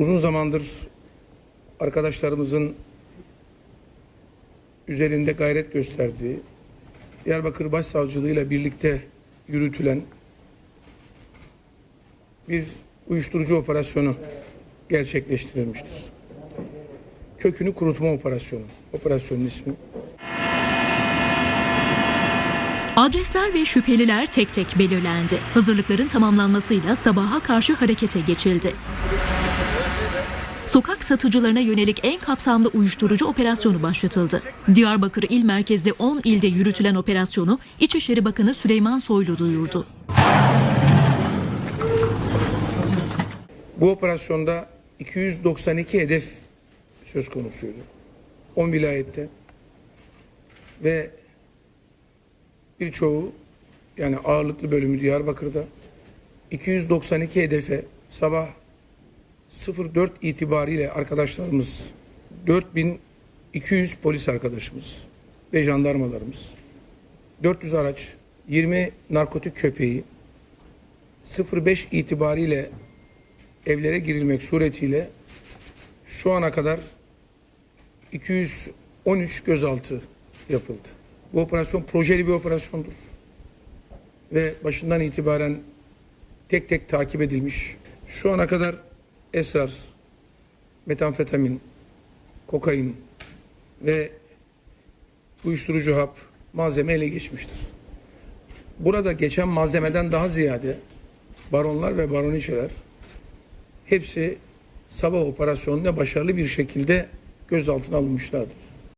uzun zamandır arkadaşlarımızın üzerinde gayret gösterdiği Diyarbakır Başsavcılığı ile birlikte yürütülen bir uyuşturucu operasyonu gerçekleştirilmiştir. Kökünü kurutma operasyonu. Operasyonun ismi. Adresler ve şüpheliler tek tek belirlendi. Hazırlıkların tamamlanmasıyla sabaha karşı harekete geçildi. Sokak satıcılarına yönelik en kapsamlı uyuşturucu operasyonu başlatıldı. Diyarbakır il merkezde 10 ilde yürütülen operasyonu İçişleri Bakanı Süleyman Soylu duyurdu. Bu operasyonda 292 hedef söz konusuydu. 10 vilayette ve birçoğu yani ağırlıklı bölümü Diyarbakır'da 292 hedefe sabah 04 itibariyle arkadaşlarımız 4200 polis arkadaşımız ve jandarmalarımız 400 araç 20 narkotik köpeği 05 itibariyle evlere girilmek suretiyle şu ana kadar 213 gözaltı yapıldı. Bu operasyon projeli bir operasyondur. Ve başından itibaren tek tek takip edilmiş. Şu ana kadar esrar, metamfetamin, kokain ve uyuşturucu hap malzeme ele geçmiştir. Burada geçen malzemeden daha ziyade baronlar ve baroniçeler hepsi sabah operasyonunda başarılı bir şekilde gözaltına alınmışlardır.